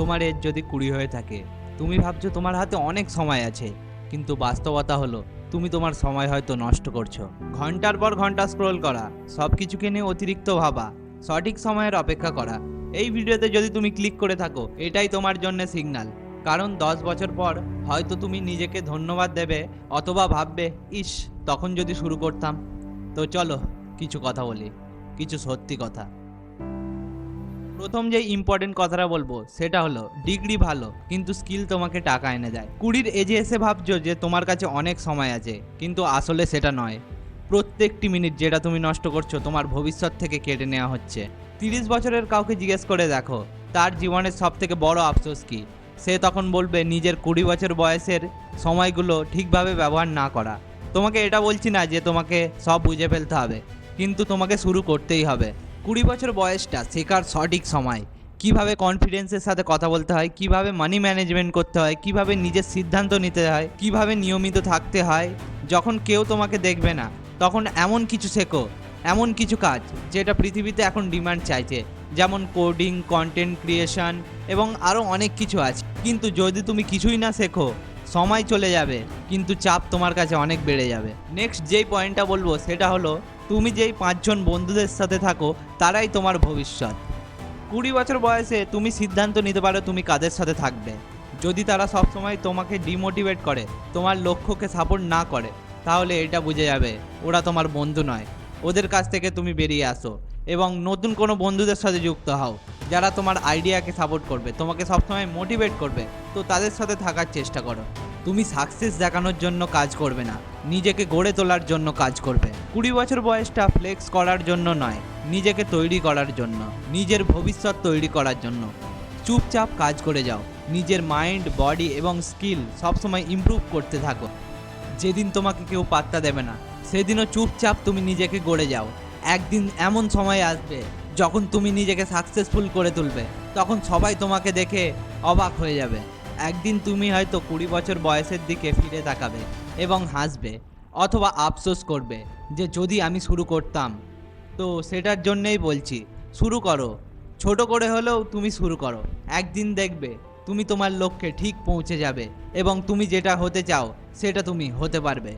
তোমার এজ যদি কুড়ি হয়ে থাকে, তুমি ভাবছ তোমার হাতে অনেক সময় আছে, কিন্তু বাস্তবতা হলো, তুমি তোমার সময় হয়তো নষ্ট করছ। ঘণ্টার পর ঘণ্টা স্ক্রোল করা সব কিছুকে নিয়ে অতিরিক্ত ভাবা, সঠিক সময়ের অপেক্ষা করা, এই ভিডিওতে যদি তুমি ক্লিক করে থাকো, এটাই তোমার জন্য সিগন্যাল কারণ দশ বছর পর হয়তো তুমি নিজেকে ধন্যবাদ দেবে অথবা ভাববে, ইস, তখন যদি শুরু করতাম। তো চলো, কিছু কথা বলি, কিছু সত্যি কথা। প্রথম যে ইম্পর্টেন্ট কথাটা বলব, সেটা হলো ডিগ্রি ভালো, কিন্তু স্কিল তোমাকে টাকা এনে দেয়। কুড়ির এজে এসে ভাবছ যে তোমার কাছে অনেক সময় আছে, কিন্তু আসলে সেটা নয়। প্রত্যেকটি মিনিট যেটা তুমি নষ্ট করছ, তোমার ভবিষ্যৎ থেকে কেটে নেওয়া হচ্ছে। তিরিশ বছরের কাউকে জিজ্ঞেস করে দেখো, তার জীবনের সব থেকে বড় আফসোস কি? সে তখন বলবে, নিজের কুড়ি বছর বয়সের সময়গুলো ঠিকভাবে ব্যবহার না করা। তোমাকে এটা বলছি না যে তোমাকে সব বুঝে ফেলতে হবে, কিন্তু তোমাকে শুরু করতেই হবে। কুড়ি বছর বয়সটা শেখার সঠিক সময়। কীভাবে কনফিডেন্সের সাথে কথা বলতে হয়, কীভাবে মানি ম্যানেজমেন্ট করতে হয়, কীভাবে নিজের সিদ্ধান্ত নিতে হয়, কীভাবে নিয়মিত থাকতে হয়, যখন কেউ তোমাকে দেখবে না, তখন এমন কিছু শেখো, এমন কিছু কাজ যেটা পৃথিবীতে এখন ডিমান্ড চাইছে, যেমন কোডিং কন্টেন্ট ক্রিয়েশন এবং আরও অনেক কিছু আছে। কিন্তু যদি তুমি কিছুই না শেখো, সময় চলে যাবে, কিন্তু চাপ তোমার কাছে অনেক বেড়ে যাবে। নেক্সট যেই পয়েন্টটা বলব, সেটা হলো তুমি যেই পাঁচজন বন্ধুদের সাথে থাকো, তারাই তোমার ভবিষ্যৎ। কুড়ি বছর বয়সে তুমি সিদ্ধান্ত নিতে পারো তুমি কাদের সাথে থাকবে। যদি তারা সবসময় তোমাকে ডিমোটিভেট করে, তোমার লক্ষ্যকে সাপোর্ট না করে, তাহলে এটা বুঝে যাবে, ওরা তোমার বন্ধু নয়। ওদের কাছ থেকে তুমি বেরিয়ে আসো এবং নতুন কোনো বন্ধুদের সাথে যুক্ত হও, যারা তোমার আইডিয়াকে সাপোর্ট করবে, তোমাকে সবসময় মোটিভেট করবে, তো তাদের সাথে থাকার চেষ্টা করো। তুমি সাকসেস দেখানোর জন্য কাজ করবে না। নিজেকে গড়ে তোলার জন্য কাজ করবে। কুড়ি বছর বয়সটা ফ্লেক্স করার জন্য নয়, নিজেকে তৈরি করার জন্য, নিজের ভবিষ্যৎ তৈরি করার জন্য। চুপচাপ কাজ করে যাও, নিজের মাইন্ড বডি এবং স্কিল সবসময় ইমপ্রুভ করতে থাকো। যেদিন তোমাকে কেউ পাত্তা দেবে না, সেদিনও চুপচাপ তুমি নিজেকে গড়ে যাও। একদিন এমন সময় আসবে, যখন তুমি নিজেকে সাকসেসফুল করে তুলবে, তখন সবাই তোমাকে দেখে অবাক হয়ে যাবে। একদিন তুমি হয়তো কুড়ি বছর বয়সের দিকে ফিরে তাকাবে এবং হাসবে অথবা আফসোস করবে যে যদি আমি শুরু করতাম। তো সেটার জন্যেই বলছি, শুরু করো। ছোট করে হলেও তুমি শুরু করো। একদিন দেখবে তুমি তোমার লক্ষ্যে ঠিক পৌঁছে যাবে এবং তুমি যেটা হতে চাও সেটা তুমি হতে পারবে।